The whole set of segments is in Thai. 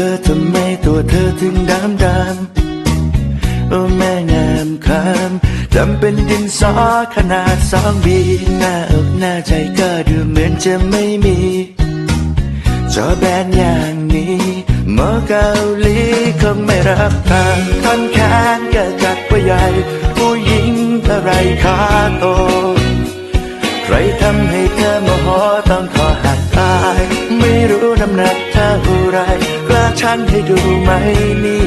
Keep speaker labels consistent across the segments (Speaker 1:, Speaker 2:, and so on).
Speaker 1: เธอถึงดำดำโอ้แม่งามคำจำเป็นดินสอขนาดสองบีหน้าอกหน้าใจก็ดูเหมือนจะไม่มีจอแบนอย่างนี้หมอเกาหลีคงไม่รับทางท่อนแขนก็จัดว่าใหญ่ผู้หญิงอะไรขาโต ใครทำให้เธอโมโหต้องขอหักตา รู้น้ำหนักเท่าไรกล้าชั่งให้ดูไหมนี่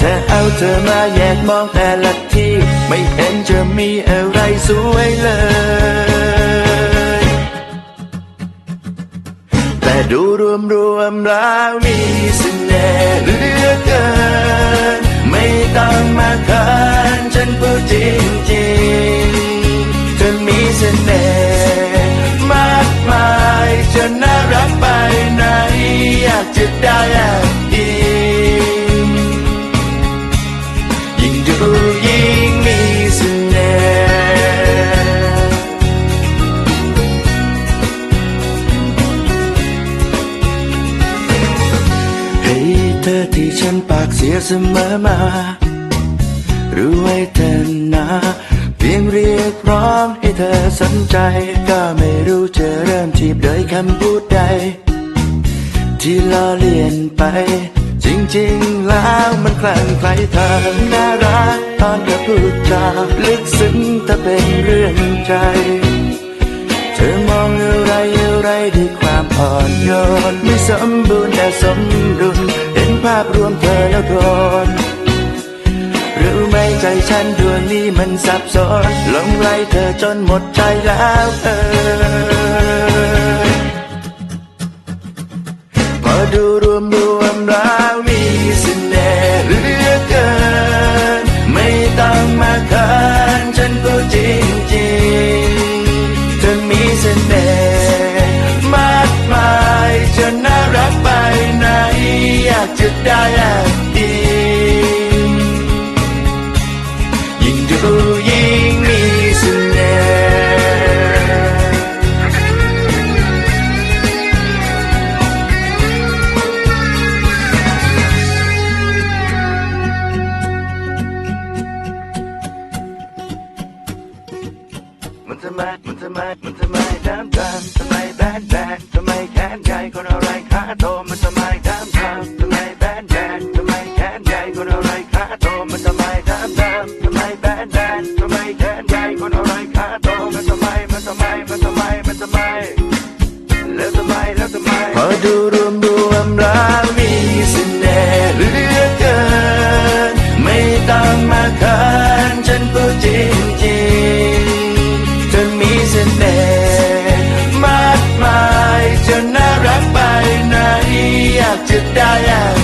Speaker 1: จะเอาเธอมาแยกมองแต่ละที่ ไม่เห็นจะมีอะไรสวยเลยแต่ดูรวมรวมๆแล้วมีเสน่ห์เหลือเกิน เธอที่ฉันปากเสียเสมอมา รู้ไว้เธอนะเพียงเรียกร้องให้เธอสนใจ ก็ไม่รู้จะเริ่มจีบโดยคำพูดใด ที่ล้อเลียนไป จริงๆแล้วมันคลั่งไคล้เธอน่ารักตอนเธอพูดจาลึกซึ้งถ้าเป็นเรื่องใจเธอมองอะไรอะไรด้วยความอ่อนโยนไม่สมบูรณ์แต่สมดุล พรวมเธอแล้วโดนรู้ไหมใจฉันดวงนี้มันสับสนหลงไหลเธอจนหมดใจแล้วเออพอดูรวมรวม มันทำไมมันทำไมน้ำทำไมแบนแบนทำไมแขนใหญ่คนอะไรขาโตมันทำไมน้ำตามทำไมแบนแบนทำไมแขนใหญ่คนอะไรขาโตมันทำไมน้ำตามทำไมแบนแบนทำไมแขนใหญ่คนอะไรขาโตมันทำไมมันทำไมมันทำไมมันทำไมแล้วทำไมแล้วทำไมพอดูรวมรวมๆแล้ Did I ask?